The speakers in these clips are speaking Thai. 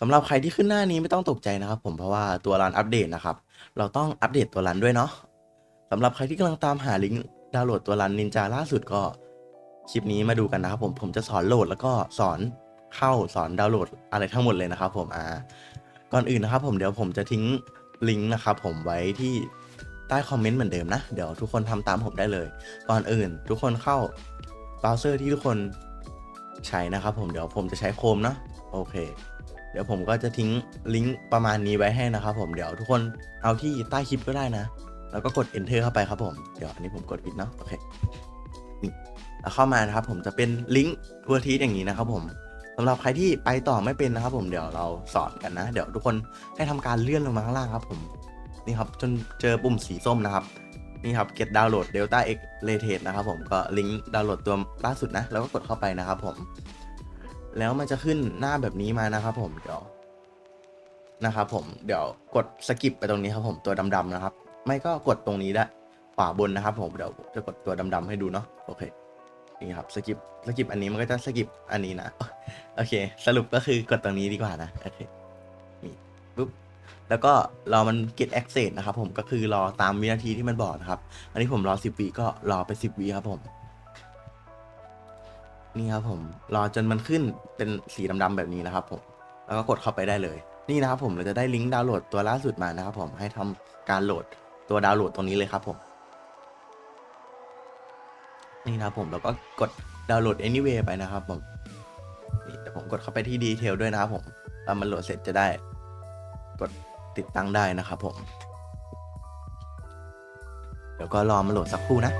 สำหรับใครที่ขึ้นหน้านี้ไม่ต้องตกใจนะครับผมเพราะว่าตัวรันอัปเดตนะครับ เราต้องอัปเดตตัวรันด้วยเนาะสำหรับใครที่กำลังตามหาลิงก์ดาวน์โหลดตัวรันนินจาล่าสุดก็คลิปนี้มาดูกันนะครับผมผมจะสอนโหลดแล้วก็สอนเข้าสอนดาวน์โหลดอะไรทั้งหมดเลยนะครับผมอ่าก่อนอื่นนะครับผมเดี๋ยวผมจะทิ้งลิงก์นะครับผมไว้ที่ใต้คอมเมนต์เหมือนเดิมนะ เดี๋ยวทุกคนทำตามผมได้เลย ก่อนอื่น ทุกคนเข้าเบราว์เซอร์ที่ทุกคนใช้นะครับผมเดี๋ยวผมจะใช้โคมเนาะโอเค ดี๋ยวผมก็จะทิ้งลิงก์ประมาณนี้ไว้ให้นะครับผมเดี๋ยวทุกคนเอาที่ใต้คลิปก็ได้นะ แล้วก็กด enter เข้าไปครับผม เดี๋ยวอันนี้ผมกดผิดเนาะโอเคนี่แล้วเข้ามานะครับผมจะเป็นลิงก์ทัวร์ทีอย่างนี้นะครับผมสำหรับใครที่ไปต่อไม่เป็นนะครับ ผมเดี๋ยวเราสอนกันนะ เดี๋ยวทุกคนให้ทำการเลื่อนลงมาข้างล่างครับผมนี่ครับจนเจอปุ่มสีส้มนะครับนี่ครับ get download delta x latest นะครับผมก็ลิงก์ดาวน์โหลดตัวล่าสุดนะ แล้วก็กดเข้าไปนะครับผม แล้วมันจะขึ้นหน้าแบบนี้มานะครับผมเดี๋ยวนะครับผมเดี๋ยวกดสกิปไปตรงนี้ครับผมตัวดำๆนะครับ ไม่ก็กดตรงนี้ได้ขวาบนนะครับ ผมเดี๋ยวจะกดตัวดำๆให้ดูเนาะโอเคนี่ครับสกิปสกิปอันนี้มันก็จะสกิปอันนี้นะโอเค สรุปก็คือกดตรงนี้ดีกว่านะโอเคนี่ปุ๊บแล้วก็รอมัน get access นะครับผมก็คือรอตามวินาทีที่มันบอกนะครับ อันนี้ผมรอ 10วิก็รอไป 10วิครับผม นี่ครับผมรอจนมันขึ้นเป็นสีดำๆแบบนี้นะครับผมแล้วก็กดเข้าไปได้เลย นี่นะครับผมเราจะได้ลิงก์ดาวน์โหลดตัวล่าสุดมานะครับผมให้ทำการโหลดตัวดาวน์โหลดตรงนี้เลยครับผมนี่นะครับผมแล้วก็กดดาวน์โหลด anyway ไปนะครับผมนี่ผมกดเข้าไปที่ดีเทลด้วยนะครับผมแล้วมันโหลดเสร็จจะได้ กดติดตั้งได้นะครับผม เดี๋ยวก็รอมาโหลดสักครู่นะ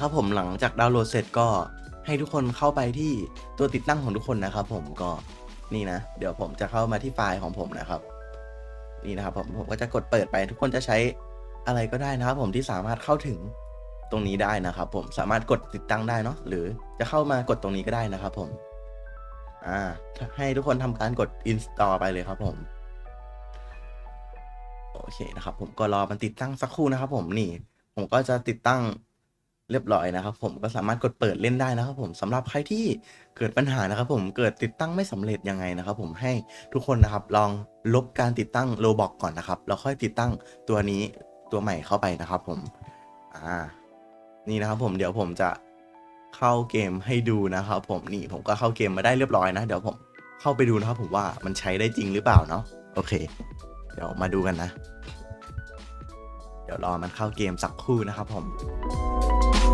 ครับผมหลังจากดาวน์โหลดเสร็จก็ให้ทุกคนเข้าไปที่ตัวติดตั้งของทุกคนนะครับ ผมก็นี่นะ เดี๋ยวผมจะเข้ามาที่ไฟล์ของผมนะครับ นี่นะครับผมผมก็จะกดเปิดไปทุกคนจะใช้อะไรก็ได้นะครับ ผมที่สามารถเข้าถึงตรงนี้ได้นะครับ ผมสามารถกดติดตั้งได้เนาะหรือจะเข้ามากดตรงนี้ก็ได้นะครับ ผม อ่า ให้ทุกคนทำการกด install ไปเลยครับ ผมโอเคนะครับ ผมก็รอมันติดตั้งสักครู่นะครับ ผมนี่ ผมก็จะติดตั้ง เรียบร้อยนะครับ ผมก็สามารถกดเปิดเล่นได้นะครับผมสำหรับใครที่เกิดปัญหานะครับผมเกิดติดตั้งไม่สำเร็จยังไงนะครับผมให้ทุกคนนะครับลองลบการติดตั้งโลบอกก่อนนะครับแล้วค่อยติดตั้งตัวนี้ตัวใหม่เข้าไปนะครับผมอ่านี่นะครับผมเดี๋ยวผมจะเข้าเกมให้ดูนะครับผมนี่ผมก็เข้าเกมมาได้เรียบร้อยนะ เดี๋ยวผมเข้าไปดูนะครับผมว่ามันใช้ได้จริงหรือเปล่าเนาะโอเค เดี๋ยวมาดูกันนะ เดี๋ยวรอมันเข้าเกมสักครู่นะครับผม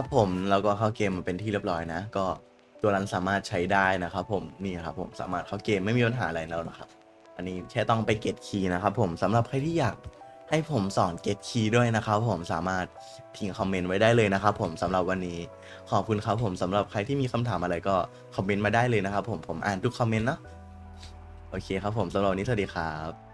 ครับผมเราก็เข้าเกมมาเป็นที่เรียบร้อยนะ ก็ตัวนั้นสามารถใช้ได้นะครับผมนี่ครับผมสามารถเข้าเกมไม่มีปัญหาอะไรแล้วนะครับ อันนี้แค่ต้องไปเก็ตคีย์นะครับผมสำหรับใครที่อยากให้ผมสอนเก็ตคีย์ด้วยนะครับผมสามารถทิ้งคอมเมนต์ไว้ได้เลยนะครับผมสำหรับวันนี้ขอบคุณครับผมสำหรับใครที่มีคำถามอะไรก็คอมเมนต์มาได้เลยนะครับผมผมอ่านทุกคอมเมนต์เนาะโอเคครับผมสำหรับวันนี้สวัสดีครับ